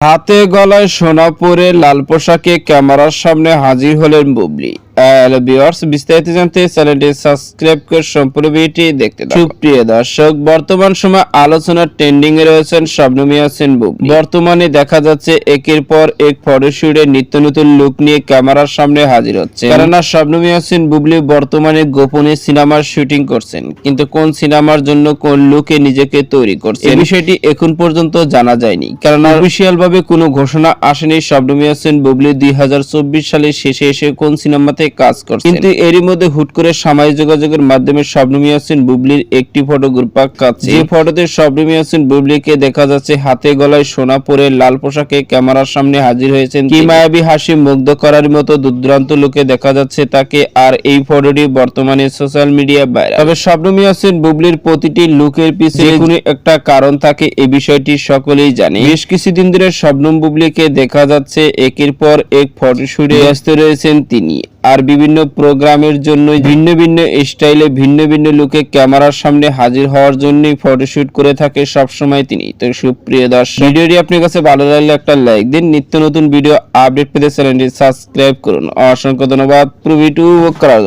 হাতে গলায় সোনা পরে লাল পোশাকে ক্যামেরার সামনে হাজির হলেন বুবলি। ভিউয়ার্স বিস্তারিত জানতে চ্যানেলটি সাবস্ক্রাইব করে সম্পূর্ণ ভিডিওটি দেখতে থাকুন। সুপ্রিয় দর্শক বর্তমান সময় আলোচনার ট্রেন্ডিং এ রয়েছেন শবনম ইয়াসিন বুবলি বর্তমানে দেখা যাচ্ছে একের পর এক ফটোশুটে নিত্য নতুন লুক নিয়ে ক্যামেরার সামনে হাজির হচ্ছে কেননা শবনম বুবলি বর্তমানে গোপনে সিনেমার শুটিং করছেন। কিন্তু কোন সিনেমার জন্য কোন লুকে নিজেকে তৈরি করছে এই বিষয়টি এখন পর্যন্ত জানা যায়নি। কেননা অফিসিয়াল ভাবে কোনো ঘোষণা আসেনি শবনম ইয়াসিন বুবলি দুই হাজার চব্বিশ সালের শেষে এসে কোন সিনেমাতে কাজ করছে কিন্তু এরই মধ্যে হুট করে সামাজিক যোগাযোগের মাধ্যমে শবনম ইয়াসিন বুবলির একটি ফটো গ্রুপাক কাছে যে ফটোতে শবনম ইয়াসিন বুবলিকে দেখা যাচ্ছে হাতে গলায় সোনা পরে লাল পোশাকে ক্যামেরার সামনে হাজির হয়েছেন কি মায়াবী হাসি মুগ্ধ করার মতো দুর্দান্ত লোকে দেখা যাচ্ছে তাকে আর এই ফটোটি বর্তমানে সোশ্যাল মিডিয়া বাইরে তবে শবনম ইয়াসিন বুবলির প্রতিটি লুকের পিছনে কোনো একটা কারণ থাকে এই বিষয়টি সকলেই জানে। বেশ কিছুদিন ধরে শবনম বুবলিকে দেখা যাচ্ছে একের পর এক ফটো ফটোশুটে ব্যস্ত রয়েছেন তিনি। আর বিভিন্ন প্রোগ্রামের জন্য ভিন্ন ভিন্ন স্টাইলে ভিন্ন ভিন্ন লুকে ক্যামেরার সামনে হাজির হওয়ার জন্যই ফটোশুট করে থাকে সবসময় তিনি। তো সুপ্রিয় দর্শক, ভিডিওটি আপনার কাছে ভালো লাগলে একটা লাইক দিন। নিত্য নতুন ভিডিও আপডেট পেতে চ্যানেলটি সাবস্ক্রাইব করুন। অসংখ্য ধন্যবাদ। প্রভিটু করার জন্য